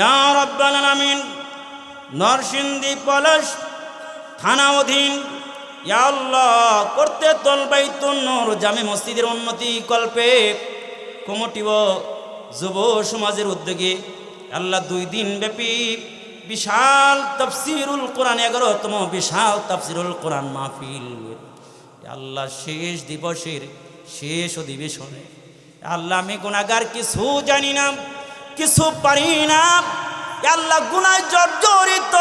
আলামিন, নরসিংদী পলাশ থানা অধীন আল্লাহ, করতে তলবাইতুন্নর জামে মসজিদের উন্নতি কল্পে, কমটিব যুব সমাজের উদ্যোগে, আল্লাহ দুই দিন ব্যাপী বিশাল তফসিরুল কোরআন, এগারোতম বিশাল তফসিরুল কোরআন মাহফিল। আল্লাহ, শেষ দিবসের শেষ অধিবেশনে, আল্লাহ আমি গুণাগার কিছু জানি না। কিছু পারি না। আল্লাহ গুনায় জর্জরিত।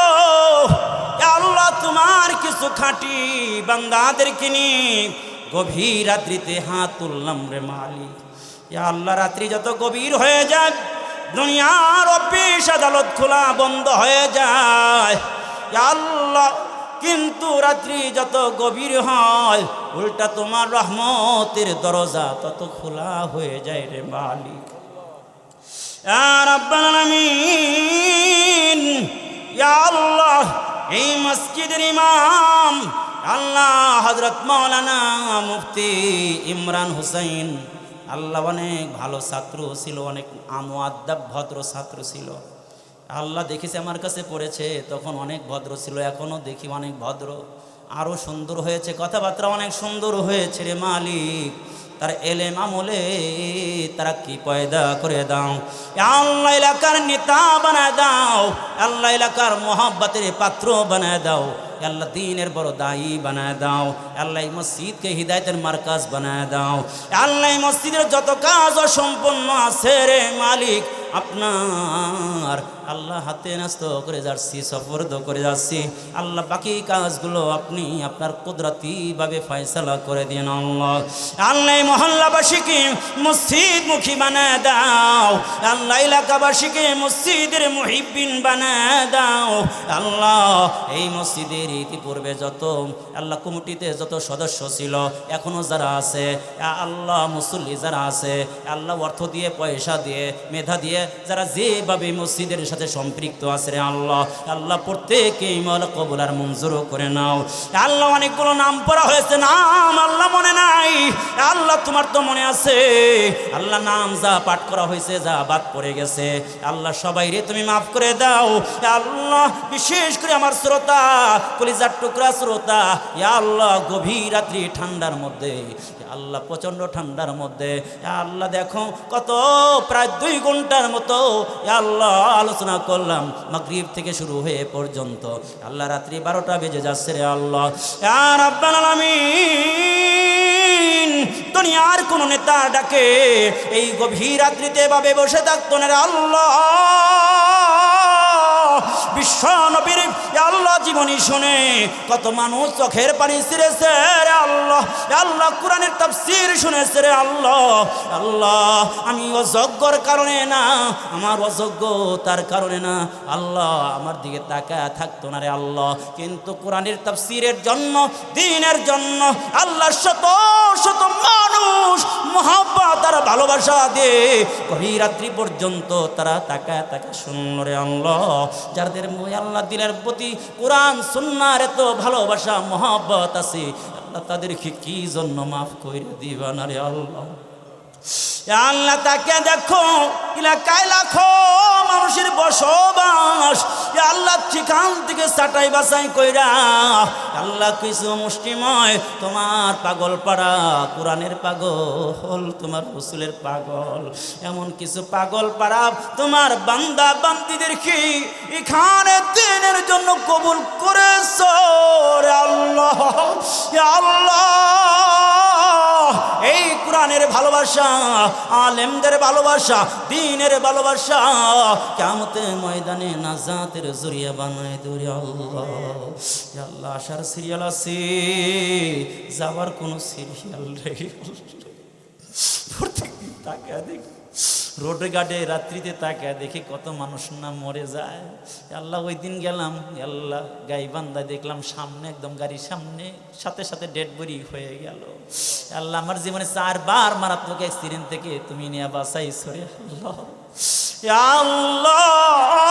আল্লাহ তোমার কিছু খাঁটি বান্দাদেরকে নিয়ে গভীর রাত্রিতে হাত তুললাম রে মালিক। আল্লাহ রাত্রি যত গভীর হয়ে যাক দুনিয়ার অফিস আদালত খোলা বন্ধ হয়ে যায়। আল্লাহ কিন্তু রাত্রি যত গভীর হয়, উল্টা তোমার রহমতের দরজা তত খোলা হয়ে যায় রে মালিক। আল্লাহ, এই মসজিদের ইমাম, আল্লাহ হযরত মাওলানা মুফতি ইমরান হুসাইন, আল্লাহ অনেক ভালো ছাত্র ছিল, অনেক আমুয়াদ্দাব ভদ্র ছাত্র ছিল। আল্লাহ দেখেছে আমার কাছে পড়েছে, তখন অনেক ভদ্র ছিল এখনও দেখি অনেক ভদ্র। আরও সুন্দর হয়েছে, কথাবার্তা অনেক সুন্দর হয়েছে রে মালিক। তার এলেম আমলে তারা কি পয়দা করে দাও? আল্লাহ এলাকার নেতা বানায় দাও, আল্লাহ এলাকার মোহাব্বতের পাত্র বানায় দাও আল্লাহ দিনের বড় দায়ী বানায় দাও আল্লাহ মসজিদকে হৃদায়তের মার্কাজ বানায় দাও আল্লাহ মসজিদের যত কাজ অসম্পন্ন আছে রে মালিক আপনার আল্লাহ হাতে নাস্ত করে যাচ্ছি, সফরদ করে যাচ্ছি। আল্লাহ বাকি কাজগুলো আপনি আপনার কুদরতিভাবে ফয়সালা করে দিন আল্লাহ। আল্লাহ মহল্লাবাসীকে মসজিদ মুখী বানায় দাও। আল্লাহ এলাকাবাসীকে মসজিদের মুহিবিন বানায় দাও। আল্লাহ এই মসজিদের ইতিপূর্বে যত, আল্লাহ কমিটিতে যত সদস্য ছিল, এখনও যারা আছে আল্লাহ মুসল্লি যারা আছে, আল্লাহ অর্থ দিয়ে, পয়সা দিয়ে, মেধা দিয়ে যারা যেভাবে মসজিদের সাথে সম্পৃক্ত আছে রে আল্লাহ আল্লাহ প্রত্যেকেই মল কবুল আর মঞ্জুরও করে নাও। আল্লাহ অনেকগুলো নাম পড়া হয়েছে, নাম আল্লাহ মনে নাই। আল্লাহ তোমার তো মনে আছে, আল্লাহ নাম যা পাঠ করা হয়েছে, যা বাদ পড়ে গেছে। আল্লাহ সবাই রে, তুমি মাফ করে দাও। আল্লাহ, বিশেষ করে আমার শ্রোতা, কলিজার টুকরা শ্রোতা আল্লাহ, গভীর রাত্রি ঠান্ডার মধ্যে আল্লাহ, প্রচণ্ড ঠান্ডার মধ্যে আল্লাহ, দেখো কত, প্রায় দুই ঘণ্টার মতো আল্লাহ, আলোচনা করলাম মাগরিব থেকে শুরু হয়ে পর্যন্ত। আল্লাহ রাত্রি বারোটা বেজে যাচ্ছে রে আল্লাহ। ইয়া রাব্বাল আলামিন! দুনিয়ার কোন নেতা ডাকে এই গভীর রাত্রিতে ভাবে বসে থাকতো না আল্লাহ। বিশ্ব নবীর আল্লাহ জীবনী শুনে কত মানুষ চোখের পানি ছিঁড়েছে রে আল্লাহ আল্লাহ কোরআনের তাফসীর শুনেছে রে আল্লাহ আল্লাহ আমি অযোগ্যর কারণে না, আমার অযোগ্যতার কারণে না, আল্লাহ আমার দিকে তাকায় থাকতো না রে আল্লাহ, কিন্তু কোরআনের তাফসীরের জন্য, দিনের জন্য আল্লাহ শত শত মানুষ মহাব্বত আর ভালোবাসা দিয়ে গভীর রাত্রি পর্যন্ত তারা তাকায় তাকায় শুনল রে আল্লাহ যাদের মুহে আল্লাহ দিলের প্রতি কোরআন সুন্নার এত ভালোবাসা, মহাব্বত আছে। আল্লাহ তাদেরকে কি জন্য মাফ করে দিবা না রে আল্লাহ? আল্লাহ তাকে দেখো এলাকায় লাখো মানুষের বসবাস। আল্লাহ, সেখান থেকে সাটাই বাসাই কইরা আল্লাহ, কিছু মুষ্টিময় তোমার পাগল পাড়া, কোরআনের পাগল, তোমার রসুলের পাগল। এমন কিছু পাগল পাড়া, তোমার বান্দা বান্দিদের কি এখানে দিনের জন্য কবুল করেছ আল্লাহ আল্লাহ। এই কোরআনের ভালোবাসা, আলেমদের ভালোবাসা, দিনের ভালোবাসা কেমতে ময়দানে নাজাতের জরিয়া বানায় দূরে আল্লাহ। আসার সিরিয়াল আছে যাবার কোনো সিরিয়াল নেই। তাকে দেখি। রোডে ঘাটে রাত্রিতে তাকায়, দেখি কত মানুষ না মরে যায়। আল্লাহ, ওই দিন গেলাম, আল্লাহ, গাই বান্দা দেখলাম সামনে, একদম গাড়ির সামনে, সাথে সাথে ডেড বডি হয়ে গেল। আল্লাহ, আমার জীবনে চারবার মারাত্মক অ্যাক্সিডেন্ট থেকে তুমি নিয়ে বাসাই সরে আল্লাহ আল্লাহ,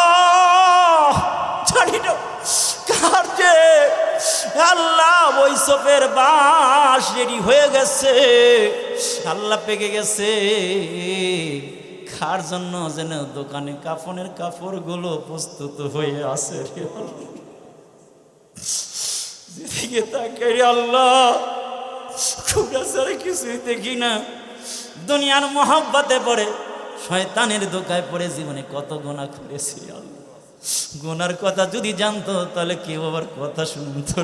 জানি না আল্লাহ, ওই সপের বাস রেডি হয়ে গেছে। আল্লাহ পেকে গেছে। খার জন্য যেন দোকানে কাফনের কাপড়গুলো প্রস্তুত হয়ে আছে। যেদিকে তাকে আল্লাহ খুবরা কিছুই দেখি না দুনিয়ার মহাব্বাতে পড়ে শয়তানের দোকায় পড়ে জীবনে কত গোনা করেছি আল্লাহ গোনার কথা যদি জানতো তাহলে কেউ আবার কথা শুনতো।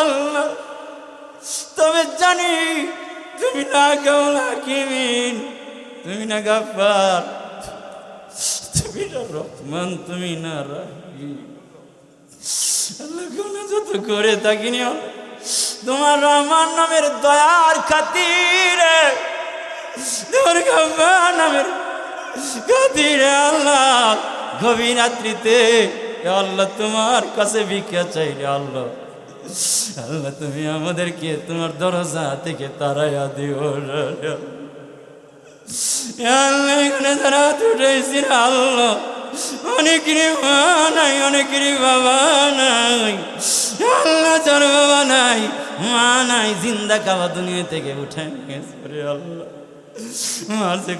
আল্লাহ, তবে জানি তুমি না কিমিন তুমি না গাফার তুমি না রহমান, তুমি না রাহিম। আল্লাহ গোনা যত করে থাকিনি তোমার রহমান নামের দয়ার খাতিরে, তোমার গাফার নামের খাতিরে আল্লাহ, গভীর রাত্রিতে আল্লাহ, তোমার কাছে ভিক্ষা চাইলে আল্লাহ। আল্লাহ, তুমি আমাদেরকে তোমার দরজা থেকে তারাইয়া দিও আল্লাহ। অনেকেরই নাই নাই। জিন্দা থেকে আল্লাহ।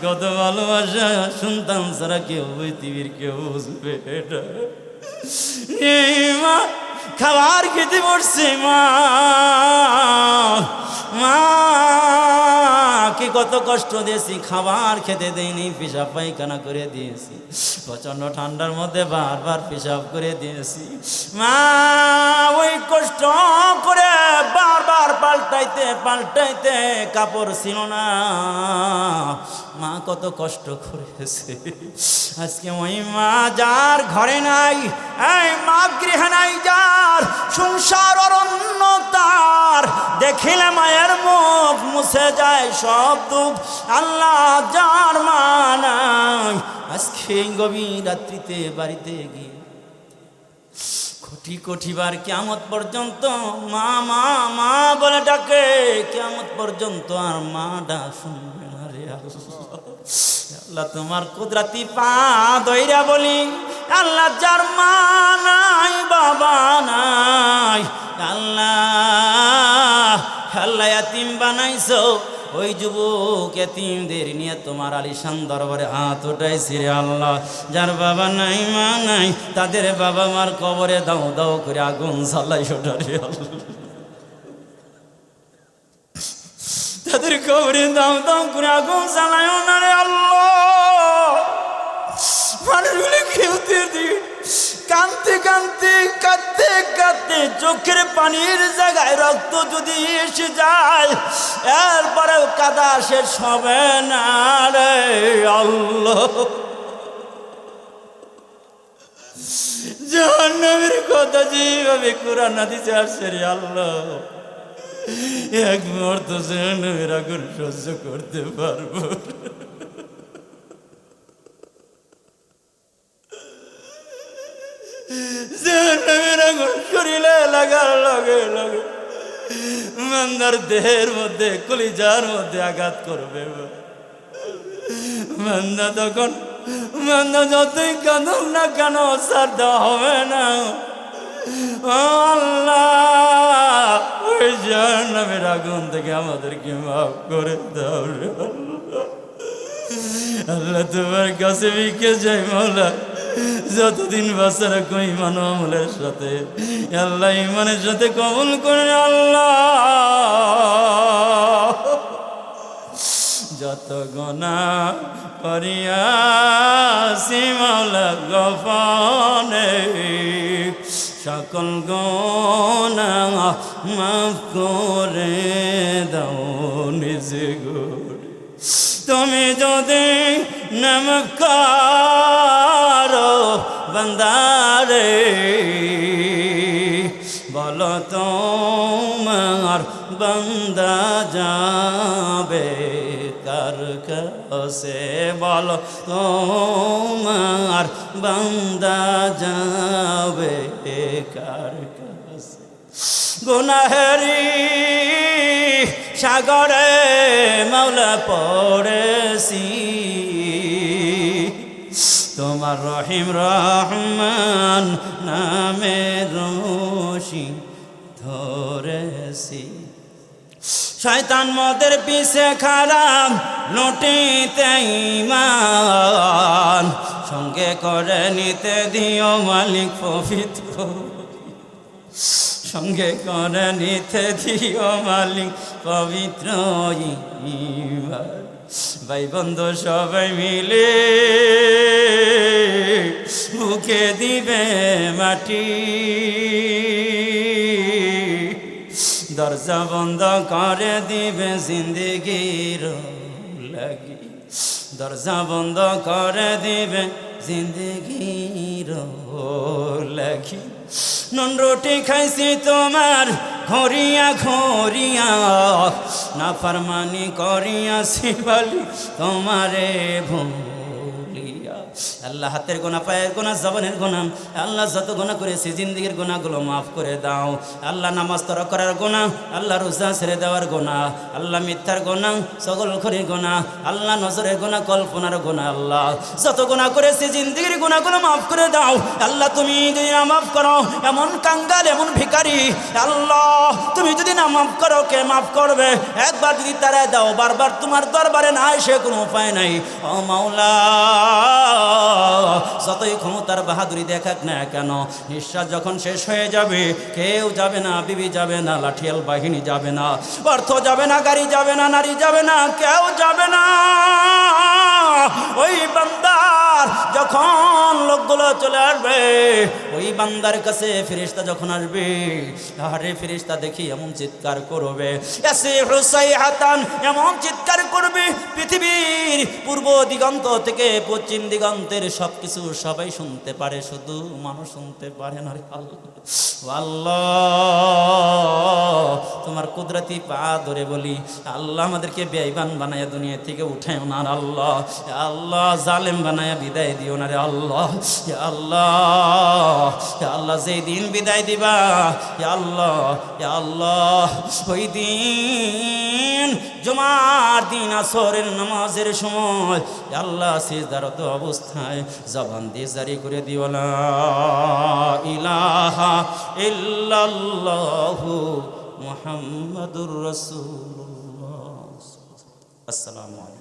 কত ভালোবাসা, সন্তান ছাড়া কেউ পৃথিবীর কেউ বুঝবে এটা খাবার খেতে পড়ছে মা। মা কত কষ্ট দিয়েছি, খাবার খেতে দেয়নি পেশাব পায়খানা করে দিয়েছি। প্রচণ্ড ঠান্ডার মধ্যে বারবার পেশাব করে দিয়েছি। মা, ওই কষ্ট করে বারবার পাল্টাইতে পাল্টাইতে কাপড় ছিল না। মা, কত কষ্ট করেছে। আজকে ওই মা যার ঘরে নাই, এই মা দেখিলে মায়ের মুখ মুছে যায় সব দুঃখ। আল্লাহ যার মা নাই আজকে গভীর রাত্রিতে বাড়িতে গিয়ে কোটি কোটি বার কেমত পর্যন্ত মা মা মা বলে ডাকে কেমত পর্যন্ত আর মা ডাক শুনবে না রে আল্লাহ। তোমার কুদরাতি পা দইরা বলি, আল্লাহ যার মা নাই, বাবা নাই, আল্লাহ আল্লাহ এতিম বানাইছো। ওই যুবক এতিমদের নিয়ে তোমার আলিশান দরবারে হাত উঠাইছি রে আল্লাহ। যার বাবা নাই, মা নাই, তাদের বাবা মার কবরে দাও দাও করে আগুন জ্বালাই ওঠা রে তাদের কবরে দাও দাও করে আগুন জ্বালায় না রে আল্লাহ। মানুষগুলো খেলতে দিন। কানতে কানতে, কাঁদতে কাঁদতে চোখের পানির জায়গায় রক্ত যদি এসে যায় এরপরেও কাদা শেষ হবে না রে আল্লাহ। জাহান্নামের কথা যেভাবে কোরআন দিতে আসছে রে আল্লাহ, এক মুহূর্ত জাহান্নামের আগুন সহ্য করতে পারব মান্দার দেহের মধ্যে, কলিজার মধ্যে আঘাত করবে। মান্দা তখন মান্দা যতই কাঁদুক না কেন সার দেওয়া হবে না। আল্লাহ, ওই জাহান্নামের আগুন থেকে আমাদেরকে মাফ করে দাও। আল্লাহ। তোমার কাছে বিকে যাই মৌলা যতদিন বাচ্চারা কই ইমান ও আমলের সাথে। আল্লাহ ইমানের সাথে কবুল করে আল্লাহ। যত গনা করিয়াছি গফনে, সকল গনা মাফ করে দাও নিজে তুমি যদি নমকার বন্দারে, বলো তোমার বন্দা যাবে কার কাছে? বল তোমার বন্দা যাবে কার গুনাহেরি সাগরে মৌলা পড়েছি তোমার রহিম রহমান নামে রশি ধরেছি। শয়তান মদের পিছে খারাপ লুটিতে ইমান সঙ্গে করে নিতে দিও মালিক পবিত্র। সঙ্গে করে নিতে দিও মালিক পবিত্র ইমান ভাই বন্ধু, সবাই মিলে বুকে দিবে মাটি। দরজা বন্ধ করে দিবে জিন্দগির লাগি। দরজা বন্ধ করে দিবে জিন্দগির লাগি। নুন রুটি খাইছি তোমার ঘরিয়া ঘরিয়া না ফরমানি করিয়া শিবালি তোমারে ভুলিয়া আল্লাহ হাতের গোনা, পায়ের গোনা, জবানের গোনা। আল্লাহ যত গোনা করেছি, জিন্দিগির গোনাগুলো মাফ করে দাও। আল্লাহ নামাজ তর করার গোনা, আল্লাহ রোজা ছেড়ে দেওয়ার গোনা, আল্লাহ মিথ্যার গোনা, সকল খরির গোনা, আল্লাহ নজরের গোনা, কল্পনার গোনা, আল্লাহ। যত গোনা করেছি, জিন্দিগির গোনাগুলো মাফ করে দাও। আল্লাহ, তুমি যদি না মাফ করো, এমন কাঙ্গাল, এমন ভিখারি, আল্লাহ, তুমি যদি না মাফ করো, কে মাফ করবে? একবার যদি তারা দাও, বারবার তোমার দরবারে না এসে কোনো উপায় নাই। ও মাওলা যতই ক্ষমতার বাহাদুরি দেখাক না কেন, নিঃশ্বাস যখন শেষ হয়ে যাবে, কেউ যাবে না, বিবি যাবে না, লাঠিয়াল বাহিনী যাবে না, অর্থ যাবে না, গাড়ি যাবে না, নারী যাবে না, কেউ যাবে না। ওই বান্দার যখন লোকগুলো চলে আসবে, ওই বান্দার কাছে ফেরিস্তা যখন আসবে আরে ফেরিস্তা দেখি এমন চিৎকার করবে। হাতান এমন চিৎকার করবে, পৃথিবীর পূর্ব দিগন্ত থেকে পশ্চিম দিগন্তের সব কিছু সবাই শুনতে পারে, শুধু মানুষ শুনতে পারে না আল্লাহ। তোমার কুদরতি পা ধরে বলি, আল্লাহ আমাদেরকে বেইবান বানায় দুনিয়া থেকে উঠায় না আল্লাহ। আল্লাহ, জালেম বানায় বিদায় দিও না রে আল্লাহ। আল্লাহ আল্লাহ, যেই দিন বিদায় দিবা আল্লাহ আল্লাহ। ওই দিন জমার দিন, আসরের নামাজের সময় আল্লাহ সিজদারত অবস্থায় জবান দিয়ে জারি করে দিও না ইলাহা ইল্লাল্লাহু মুহাম্মাদুর রাসূলুল্লাহ। আসসালামু আলাইকুম।